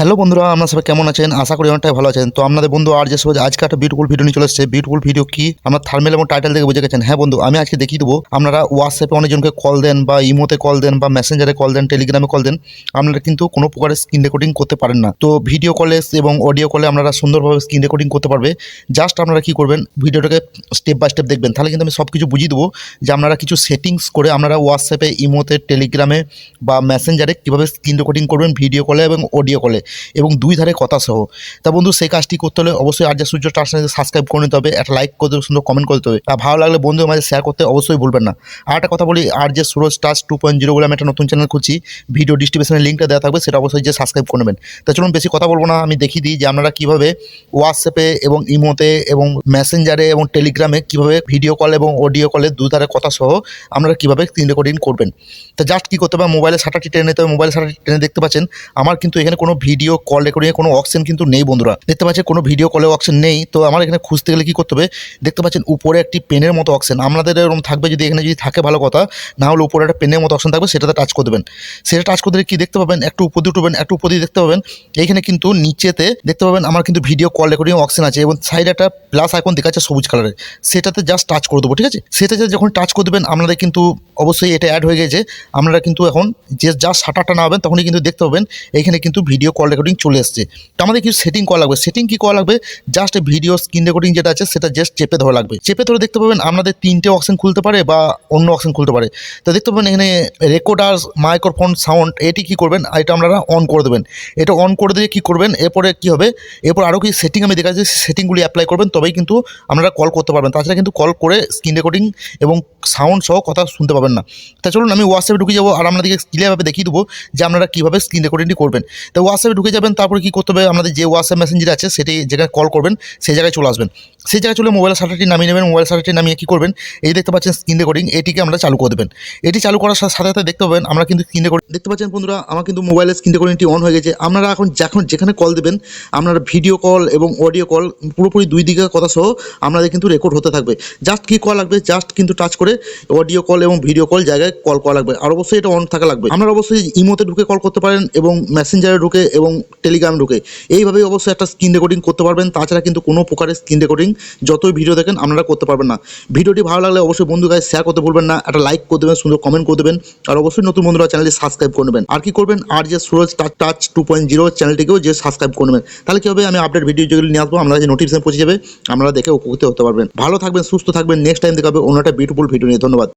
Hello বন্ধুরা, আপনারা সবাই কেমন আছেন? আশা করি অনেকটাই ভালো আছেন। তো আপনাদের বন্ধু আর যে সব আজকে একটা বিউটিফুল ভিডিও নিয়ে চলে এসেছে। বিউটিফুল ভিডিও কি? আমার থার্মেল এবং টাইটেল থেকে বুঝে গেছেন। হ্যাঁ বন্ধু, আমি আজকে দেখিয়ে দেবো। আপনারা হোয়াটসঅ্যাপে অনেকজনকে কল দেন বা ইমোতে কল দেন বা মেসেঞ্জারে কল দেন টেলিগ্রামে কল দেন, আপনারা কিন্তু কোনো প্রকারের স্ক্রিন রেকর্ডিং করতে পারেন না। তো ভিডিও কলে এবং অডিও কলে আপনারা সুন্দরভাবে স্ক্রিন রেকর্ডিং করতে পারবে। জাস্ট আপনারা কি করবেন ভিডিওটাকে স্টেপ বাই স্টেপ দেখবেন। তাহলে কিন্তু আমি সব কিছু বুঝিয়ে দেবো যে আপনারা কিছু সেটিংস করে আপনারা হোয়াটসঅ্যাপে ইমোতে টেলিগ্রামে বা মেসেঞ্জারে কীভাবে স্ক্রিন রেকর্ডিং করবেন ভিডিও কলে এবং অডিও কলে এবং দুই ধারে কথা সহ। তা বন্ধু, সেই কাজটি করতে হলে অবশ্যই আর যে সূর্য টার সাবস্ক্রাইব করে নিতে হবে, একটা লাইক করতে সুন্দর কমেন্ট করতে হবে। আর ভালো লাগলে বন্ধুদের মাঝে শেয়ার করতে অবশ্যই ভুলবেন না। আর একটা কথা বলি আর যে Suraj touch two point zero বলে আমি একটা নতুন চ্যানেল খুঁজছি ভিডিও ডিস্ট্রিবিউশনের লিঙ্কটা দেওয়া থাকবে, সেটা অবশ্যই যে সাবস্ক্রাইব করে নেবেন। তা চলুন, বেশি কথা বলব না, আমি দেখিয়ে দিই যে আপনারা কীভাবে হোয়াটসঅ্যাপে এবং ইমোতে এবং মেসেঞ্জারে এবং টেলিগ্রামে কীভাবে ভিডিও কল এবং অডিও কলে দু ধারে কথা সহ আপনারা কীভাবে স্ক্রিন রেকর্ডিং করবেন। তা জাস্ট কী করতে হবে মোবাইলে সাটাটি টেনে নিতে হবে মোবাইলে সাটাটি টেনে দেখতে পাচ্ছেন, আমার কিন্তু এখানে কোনো ভিডিও কল রেকর্ডিংয়ে কোনো অপশন কিন্তু নেই বন্ধুরা। দেখতে পাচ্ছেন কোনো ভিডিও কলে অপশন নেই। তো আমার এখানে খুঁজতে গেলে কী করতে হবে? দেখতে পাচ্ছেন উপরে একটি পেনের মতো অপশন আপনাদের এরকম থাকবে যদি এখানে যদি থাকে ভালো কথা, না হলে উপরে একটা পেনের মতো অপশন থাকবে, সেটাতে টাচ করে দেবেন। সেটা টাচ করে দিলে কী দেখতে পাবেন? একটু উপর দিয়ে উঠবেন, একটু উপর দিয়ে দেখতে পাবেন। এইখানে কিন্তু নিচেতে দেখতে পাবেন আমার কিন্তু ভিডিও কল রেকর্ডিং অপশন আছে এবং সাইডে একটা প্লাস আইকন দেখাচ্ছে সবুজ কালারের সেটাতে জাস্ট টাচ করে দেবো, ঠিক আছে? সেটাতে যখন টাচ করে দেবেন, আপনাদের কিন্তু অবশ্যই এটা অ্যাড হয়ে গেছে। আপনারা কিন্তু এখন যে যা শাটারটা না হবেন তখনই কিন্তু দেখতে পাবেন। এইখানে কিন্তু ভিডিও কল রেকর্ডিং চলে এসছে। তো আমাদের কিছু সেটিং করা লাগবে। সেটিং কী করা লাগবে? জাস্ট ভিডিও স্ক্রিন রেকর্ডিং যেটা আছে, সেটা জাস্ট চেপে ধরা লাগবে। চেপে ধরে দেখতে পাবেন আপনাদের তিনটে অপশন খুলতে পারে বা অন্য অপশন খুলতে পারে। তো দেখতে পাবেন এখানে রেকর্ডার মাইক্রোফোন সাউন্ড এটি কী করবেন? এটা আপনারা অন করে দেবেন। এটা অন করে দিয়ে কী করবেন? এরপরে কী হবে? এরপর আরও কিছু সেটিং আমি দেখা যাচ্ছে সেটিংগুলি অ্যাপ্লাই করবেন, তবেই কিন্তু আপনারা কল করতে পারবেন। তাছাড়া কিন্তু কল করে স্ক্রিন রেকর্ডিং এবং সাউন্ড সহ কথা শুনতে পাবেন না। তা চলুন, আমি হোয়াটসঅ্যাপে ঢুকে যাব আর আপনাদেরকে ক্লিয়ারভাবে দেখিয়ে দেবো যে আপনারা কীভাবে স্ক্রিন রেকর্ডিংটি করবেন। তো হোয়াটসঅ্যাপে ঢুকে যাবেন, তারপরে কী করতে হবে? আপনাদের যে হোয়াটসঅ্যাপ মেসেঞ্জার আছে, সেটি যেখানে কল করবেন, সেই জায়গায় চলে আসবেন। সেই জায়গায় চলে মোবাইল শাটারটি নামিয়ে নেবেন মোবাইল শাটারটি নামিয়ে কী করবেন? এই দেখতে পাচ্ছেন স্ক্রিন রেকর্ডিং এটিকে আমরা চালু করে দেবেন। এটি চালু করার সাথে সাথে সাথে দেখতে পাবেন, আমরা কিন্তু স্ক্রিন রেকর্ডিং দেখতে পাচ্ছেন বন্ধুরা, আমার কিন্তু মোবাইলের স্ক্রিন রেকর্ডিংটি অন হয়ে গেছে। আপনারা এখন যখন যেখানে কল দেবেন, আপনারা ভিডিও কল এবং অডিও কল পুরোপুরি দুই দিকের কথা সহ আপনাদের কিন্তু রেকর্ড হতে থাকবে। জাস্ট কী কল লাগবে? জাস্ট কিন্তু টাচ করে অডিও কল এবং ভিডিও কল জায়গায় কল করা লাগবে। আর অবশ্যই এটা অন থাকা লাগবে। আপনারা অবশ্যই ইমোতে ঢুকে কল করতে পারেন এবং মেসেঞ্জারে ঢুকে এবং টেলিগ্রাম ঢুকে। এইভাবেই অবশ্যই একটা স্ক্রিন রেকর্ডিং করতে পারবেন, তাছাড়া কিন্তু কোনো প্রকারের স্ক্রিন রেকর্ডিং যতই ভিডিও দেখেন আপনারা করতে পারবেন না। ভিডিওটি ভালো লাগলে অবশ্যই বন্ধু গায়ে শেয়ার করতে ভুলবেন না, একটা লাইক করে দেবেন, সুন্দর কমেন্ট করে দেবেন, আর অবশ্যই নতুন বন্ধুরা চ্যানেলটি সাবস্ক্রাইব করে নেবেন। আর কি করবেন? আর যে Suraj touch touch two point zero চ্যানেলটিকেও যে সাবস্ক্রাইব করে নেবেন। তাহলে কি হবে? আমি আপডেট ভিডিও যেগুলো নিয়ে আসব, আপনারা যে নোটিফিকেশন পৌঁছে যাবে, আপনারা দেখে উপকৃত হতে পারবেন। ভালো থাকবেন, সুস্থ থাকবেন নেক্সট টাইম দেখাবে অন্য একটা বিউটিফুল ভিডিও নিয়ে। ধন্যবাদ।